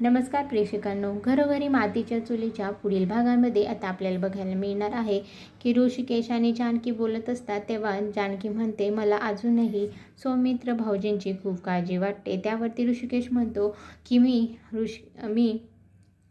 नमस्कार प्रेक्षकांनो घरोघरी मातीच्या चुलीच्या पुढील भागामध्ये आता आपल्याला बघायला मिळणार आहे की ऋषिकेश आणि जानकी बोलत असतात तेव्हा जानकी म्हणते मला अजूनही सौमित्र भाऊजींची खूप काळजी वाटते. त्यावरती ऋषिकेश म्हणतो की मी ऋषि मी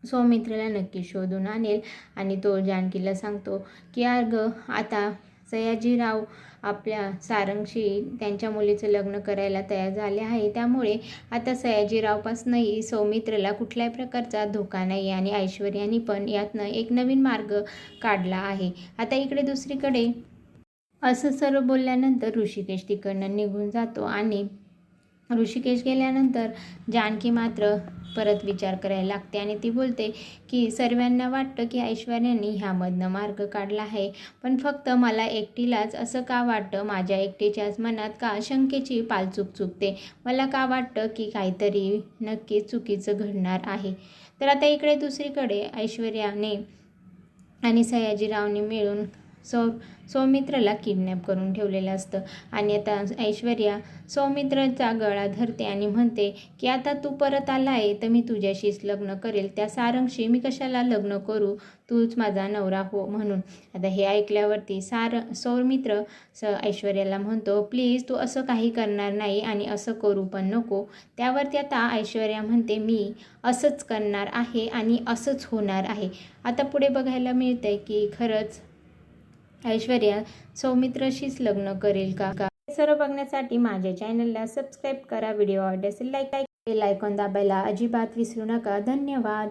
सौमित्रला नक्की शोधून आणेल. आणि तो जानकीला सांगतो की अगं आता सयाजीराव आपल्या सारंगशी त्यांच्या मुलीचं लग्न करायला तयार झाले आहे. त्यामुळे आता सयाजीरावपासूनही सौमित्रला कुठल्याही प्रकारचा धोका नाही आणि ऐश्वर्याने पण यातनं एक नवीन मार्ग काढला आहे. आता इकडे दुसरीकडे असं सर्व बोलल्यानंतर ऋषिकेश तिकडनं निघून जातो आणि ऋषिकेश गेल्यानंतर जानकी मात्र परत विचार करायला लागते आणि ती बोलते की सर्वांना वाटतं की ऐश्वर्याने ह्यामधनं मार्ग काढला आहे पण फक्त मला एकटीलाच असं का वाटतं? माझ्या एकटीच्याच मनात का शंकेची पालचूक चुकते? मला का वाटतं की काहीतरी नक्की चुकीचं घडणार आहे? तर आता इकडे दुसरीकडे ऐश्वर्याने आणि सयाजीरावने मिळून सौ सौमित्रला किडनॅप करून ठेवलेलं असतं. आणि आता ऐश्वर्या सौमित्रचा गळा धरते आणि म्हणते की आता तू परत आला आहे तर मी तुझ्याशीच लग्न करेल. त्या सारंगशी मी कशाला लग्न करू? तूच माझा नवरा हो म्हणून. आता हे ऐकल्यावरती सार सौमित्र स ऐश्वर्याला म्हणतो प्लीज तू असं काही करणार नाही आणि असं करू पण नको. त्यावरती आता ऐश्वर्या म्हणते मी असंच करणार आहे आणि असंच होणार आहे. आता पुढे बघायला मिळतंय की खरंच ऐश्वर्या सौमित्रशीच लग्न करेल का? हे सर्व बघण्यासाठी माझ्या चॅनलला सबस्क्राईब करा व्हिडिओ आवडले असेल लाईक लाईक बेल आयकॉन दाबायला अजिबात विसरू नका. धन्यवाद.